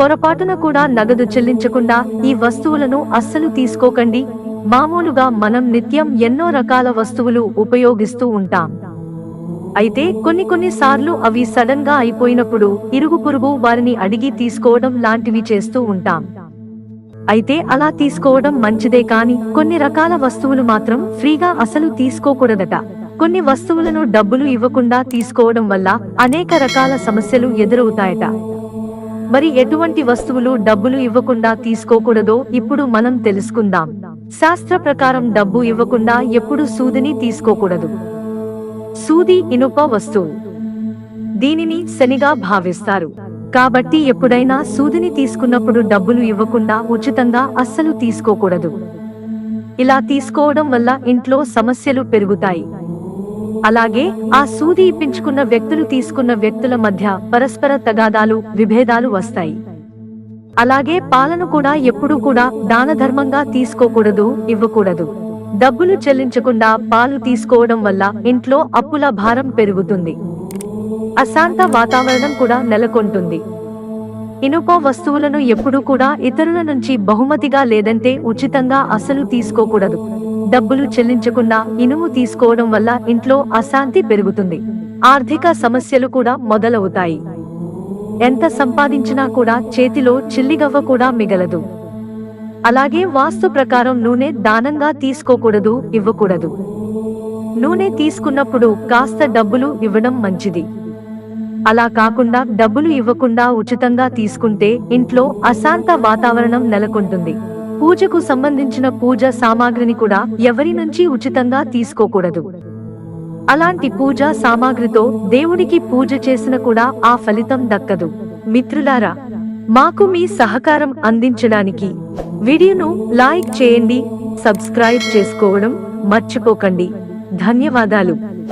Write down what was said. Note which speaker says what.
Speaker 1: పొరపాటున కూడా నగదు చెల్లించకుండా ఈ వస్తువులను అస్సలు తీసుకోకండి. మామూలుగా మనం నిత్యం ఎన్నో రకాల వస్తువులు ఉపయోగిస్తూ ఉంటాం. అయితే కొన్ని కొన్ని సార్లు అవి సడన్గా అయిపోయినప్పుడు ఇరుగు పొరుగు వారిని అడిగి తీసుకోవడం లాంటివి చేస్తూ ఉంటాం. అయితే అలా తీసుకోవడం మంచిదే కాని కొన్ని రకాల వస్తువులు మాత్రం ఫ్రీగా అసలు తీసుకోకూడదట. కొన్ని వస్తువులను డబ్బులు ఇవ్వకుండా తీసుకోవడం వల్ల అనేక రకాల సమస్యలు ఎదురవుతాయట. మరి ఎటువంటి వస్తువులు డబ్బులు ఇవ్వకుండా తీసుకోకూడదో ఇప్పుడు మనం తెలుసుకుందాం. శాస్త్ర ప్రకారం డబ్బు ఇవ్వకుండా ఎప్పుడు సూదిని తీసుకోకూడదు. సూది ఇనుప వస్తువు. దీనిని శనిగా భావిస్తారు. కాబట్టి ఎప్పుడైనా సూదిని తీసుకున్నప్పుడు డబ్బులు ఇవ్వకుండా ఉచితంగా అస్సలు తీసుకోకూడదు. ఇలా తీసుకోవడం వల్ల ఇంట్లో సమస్యలు పెరుగుతాయి. అలాగే ఆ సూది ఇప్పించుకున్న వ్యక్తులు తీసుకున్న వ్యక్తుల మధ్య పరస్పర తగాదాలు విభేదాలు వస్తాయి. అలాగే పాలను కూడా ఎప్పుడూ కూడా దాన ధర్మంగా తీసుకోకూడదు ఇవ్వకూడదు. డబ్బులు చెల్లించకుండా పాలు తీసుకోవడం వల్ల ఇంట్లో అప్పుల భారం పెరుగుతుంది. అశాంత వాతావరణం కూడా నెలకొంటుంది. ఇనుప వస్తువులను ఎప్పుడూ కూడా ఇతరుల నుంచి బహుమతిగా లేదంటే ఉచితంగా అసలు తీసుకోకూడదు. డబ్బులు చెల్లించకుండా ఇనుము తీసుకోవడం వల్ల ఇంట్లో అశాంతి పెరుగుతుంది. ఆర్థిక సమస్యలు కూడా మొదలవుతాయి. ఎంత సంపాదించినా కూడా చేతిలో చిల్లిగవ్వ కూడా మిగలదు. అలాగే వాస్తు ప్రకారం నూనె దానంగా తీసుకోకూడదు ఇవ్వకూడదు. నూనె తీసుకున్నప్పుడు కాస్త డబ్బులు ఇవ్వడం మంచిది. అలా కాకుండా డబ్బులు ఇవ్వకుండా ఉచితంగా తీసుకుంటే ఇంట్లో అశాంత వాతావరణం నెలకొంటుంది. పూజకు సంబంధించిన పూజ సామాగ్రిని కూడా ఎవరి నుంచి ఉచితంగా తీసుకోకూడదు. అలాంటి పూజా సామాగ్రితో దేవుడికి పూజ చేసిన కూడా ఆ ఫలితం దక్కదు. మిత్రులారా మాకు మీ సహకారం అందించడానికి వీడియోను లైక్ చేయండి సబ్స్క్రైబ్ చేసుకోవడం మర్చిపోకండి. ధన్యవాదాలు.